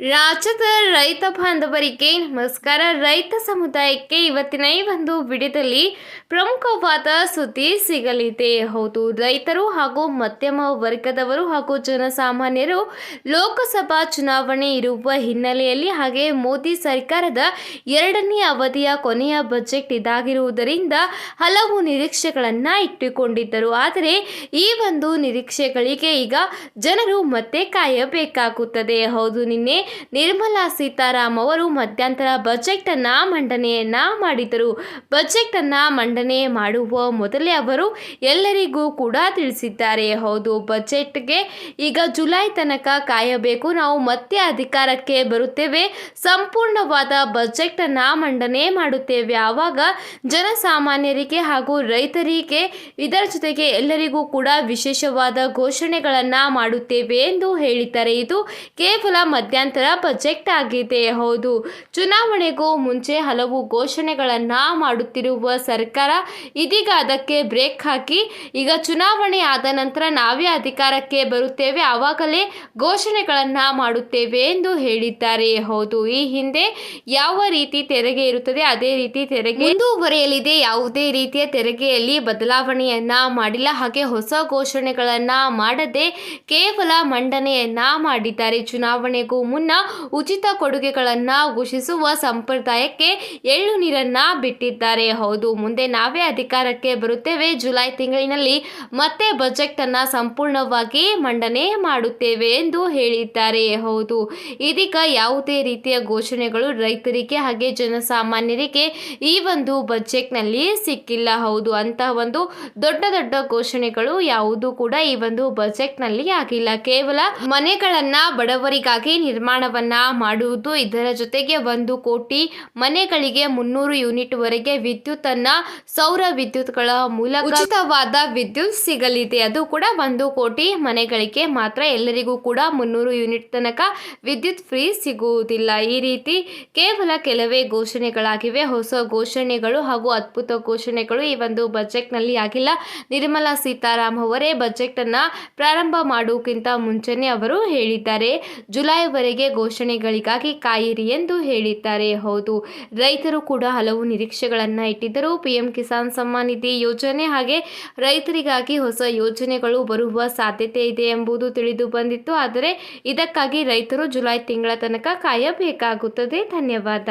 ರಾಜ್ಯದ ರೈತ ಬಾಂಧವರಿಗೆ ನಮಸ್ಕಾರ. ರೈತ ಸಮುದಾಯಕ್ಕೆ ಇವತ್ತಿನ ಈ ಒಂದು ವಿಡಿಯೋದಲ್ಲಿ ಪ್ರಮುಖವಾದ ಸುದ್ದಿ ಸಿಗಲಿದೆ. ಹೌದು, ರೈತರು ಹಾಗೂ ಮಧ್ಯಮ ವರ್ಗದವರು ಹಾಗೂ ಜನಸಾಮಾನ್ಯರು ಲೋಕಸಭಾ ಚುನಾವಣೆ ಇರುವ ಹಿನ್ನೆಲೆಯಲ್ಲಿ ಹಾಗೆ ಮೋದಿ ಸರ್ಕಾರದ ಎರಡನೇ ಅವಧಿಯ ಕೊನೆಯ ಬಜೆಟ್ ಇದಾಗಿರುವುದರಿಂದ ಹಲವು ನಿರೀಕ್ಷೆಗಳನ್ನು ಇಟ್ಟುಕೊಂಡಿದ್ದರು. ಆದರೆ ಈ ಒಂದು ನಿರೀಕ್ಷೆಗಳಿಗೆ ಈಗ ಜನರು ಮತ್ತೆ ಕಾಯಬೇಕಾಗುತ್ತದೆ. ಹೌದು, ನಿನ್ನೆ ನಿರ್ಮಲಾ ಸೀತಾರಾಮ್ ಅವರು ಮಧ್ಯಂತರ ಬಜೆಟ್ ಅನ್ನ ಮಂಡನೆಯನ್ನ ಮಾಡಿದರು ಬಜೆಟ್ ಅನ್ನ ಮಂಡನೆ ಮಾಡುವ ಮೊದಲೇ ಅವರು ಎಲ್ಲರಿಗೂ ಕೂಡ ತಿಳಿಸಿದ್ದಾರೆ. ಹೌದು, ಬಜೆಟ್ಗೆ ಈಗ ಜುಲೈ ತನಕ ಕಾಯಬೇಕು. ನಾವು ಮತ್ತೆ ಅಧಿಕಾರಕ್ಕೆ ಬರುತ್ತೇವೆ. ಸಂಪೂರ್ಣವಾದ ಬಜೆಟ್ ಅನ್ನ ಮಂಡನೆ ಮಾಡುತ್ತೇವೆ. ಆವಾಗ ಜನಸಾಮಾನ್ಯರಿಗೆ ಹಾಗೂ ರೈತರಿಗೆ ಇದರ ಜೊತೆಗೆ ಎಲ್ಲರಿಗೂ ಕೂಡ ವಿಶೇಷವಾದ ಘೋಷಣೆಗಳನ್ನ ಮಾಡುತ್ತೇವೆ ಎಂದು ಹೇಳಿದ್ದಾರೆ. ಇದು ಕೇವಲ ಮಧ್ಯಂತರ ಬಜೆಟ್ ಆಗಿದೆ. ಹೌದು. ಚುನಾವಣೆಗೂ ಮುಂಚೆ ಹಲವು ಘೋಷಣೆಗಳನ್ನು ಮಾಡುತ್ತಿರುವ ಸರ್ಕಾರ ಇದೀಗ ಅದಕ್ಕೆ ಬ್ರೇಕ್ ಹಾಕಿ, ಈಗ ಚುನಾವಣೆ ಆದ ನಂತರ ನಾವೇ ಅಧಿಕಾರಕ್ಕೆ ಬರುತ್ತೇವೆ, ಆವಾಗಲೇ ಘೋಷಣೆಗಳನ್ನು ಮಾಡುತ್ತೇವೆ ಎಂದು ಹೇಳಿದ್ದಾರೆ. ಹೌದು. ಈ ಹಿಂದೆ ಯಾವ ರೀತಿ ತೆರಿಗೆ ಇರುತ್ತದೆ, ಅದೇ ರೀತಿ ತೆರಿಗೆ ಮುಂದುವರೆಯಲಿದೆ. ಯಾವುದೇ ರೀತಿಯ ತೆರಿಗೆಯಲ್ಲಿ ಬದಲಾವಣೆಯನ್ನ ಮಾಡಿಲ್ಲ. ಹಾಗೆ ಹೊಸ ಘೋಷಣೆಗಳನ್ನ ಮಾಡದೆ ಕೇವಲ ಮಂಡನೆಯನ್ನ ಮಾಡಿದ್ದಾರೆ. ಚುನಾವಣೆಗೂ ಮುನ್ನ ಉಚಿತ ಕೊಡುಗೆಗಳನ್ನ ಘೋಷಿಸುವ ಸಂಪ್ರದಾಯಕ್ಕೆ ಎಳ್ಳು ನೀರನ್ನ ಬಿಟ್ಟಿದ್ದಾರೆ. ಹೌದು, ಮುಂದೆ ನಾವೇ ಅಧಿಕಾರಕ್ಕೆ ಬರುತ್ತೇವೆ. ಜುಲೈ ತಿಂಗಳಿನಲ್ಲಿ ಮತ್ತೆ ಬಜೆಟ್ ಅನ್ನ ಸಂಪೂರ್ಣವಾಗಿ ಮಂಡನೆ ಮಾಡುತ್ತೇವೆ ಎಂದು ಹೇಳಿದ್ದಾರೆ. ಹೌದು, ಇದೀಗ ಯಾವುದೇ ರೀತಿಯ ಘೋಷಣೆಗಳು ರೈತರಿಗೆ ಹಾಗೆ ಜನಸಾಮಾನ್ಯರಿಗೆ ಈ ಒಂದು ಬಜೆಟ್ನಲ್ಲಿ ಸಿಕ್ಕಿಲ್ಲ. ಹೌದು ಅಂತಹ ಒಂದು ದೊಡ್ಡ ದೊಡ್ಡ ಘೋಷಣೆಗಳು ಯಾವುದು ಕೂಡ ಈ ಒಂದು ಬಜೆಟ್ನಲ್ಲಿ ಆಗಿಲ್ಲ. ಕೇವಲ ಮನೆಗಳನ್ನ ಬಡವರಿಗಾಗಿ ನಿರ್ಮಾಣವನ್ನ ಮಾಡುವುದು ಇದರ ಜೊತೆಗೆ ಒಂದು ಕೋಟಿ ಮನೆಗಳಿಗೆ ಮುನ್ನೂರು ಯೂನಿಟ್ ವರೆಗೆ ವಿದ್ಯುತ್ ಅನ್ನ ಸೌರ ವಿದ್ಯುತ್ಗಳ ಮೂಲಕ ಉಚಿತವಾದ ವಿದ್ಯುತ್ ಸಿಗಲಿದೆ. ಅದು ಕೂಡ ಒಂದು ಕೋಟಿ ಮನೆಗಳಿಗೆ ಮಾತ್ರ. ಎಲ್ಲರಿಗೂ ಕೂಡ ಮುನ್ನೂರು ಯೂನಿಟ್ ತನಕ ವಿದ್ಯುತ್ ಫ್ರೀ ಸಿಗುವುದಿಲ್ಲ. ಈ ರೀತಿ ಕೇವಲ ಕೆಲವೇ ಘೋಷಣೆಗಳಾಗಿವೆ. ಹೊಸ ಘೋಷಣೆಗಳು ಹಾಗೂ ಅದ್ಭುತ ಘೋಷಣೆಗಳು ಈ ಒಂದು ಬಜೆಟ್ನಲ್ಲಿ ಆಗಿಲ್ಲ. ನಿರ್ಮಲಾ ಸೀತಾರಾಮ್ ಅವರೇ ಬಜೆಟ್ ಅನ್ನ ಪ್ರಾರಂಭ ಮಾಡುವುದಕ್ಕಿಂತ ಮುಂಚೆನೆ ಅವರು ಹೇಳಿದ್ದಾರೆ. ಜುಲೈವರೆಗೆ ಘೋಷಣೆಗಳಿಗಾಗಿ ಕಾಯಿರಿ ಎಂದು ಹೇಳಿದ್ದಾರೆ. ಹೌದು, ರೈತರು ಕೂಡ ಹಲವು ನಿರೀಕ್ಷೆಗಳನ್ನು ಇಟ್ಟಿದ್ದರು. ಪಿಎಂ ಕಿಸಾನ್ ಸಮ್ಮಾನ್ ನಿಧಿ ಯೋಜನೆ ಹಾಗೆ ರೈತರಿಗಾಗಿ ಹೊಸ ಯೋಜನೆಗಳು ಬರುವ ಸಾಧ್ಯತೆ ಇದೆ ಎಂಬುದು ತಿಳಿದು ಬಂದಿತ್ತು. ಆದರೆ ಇದಕ್ಕಾಗಿ ರೈತರು ಜುಲೈ ತಿಂಗಳ ತನಕ ಕಾಯಬೇಕಾಗುತ್ತದೆ. ಧನ್ಯವಾದ.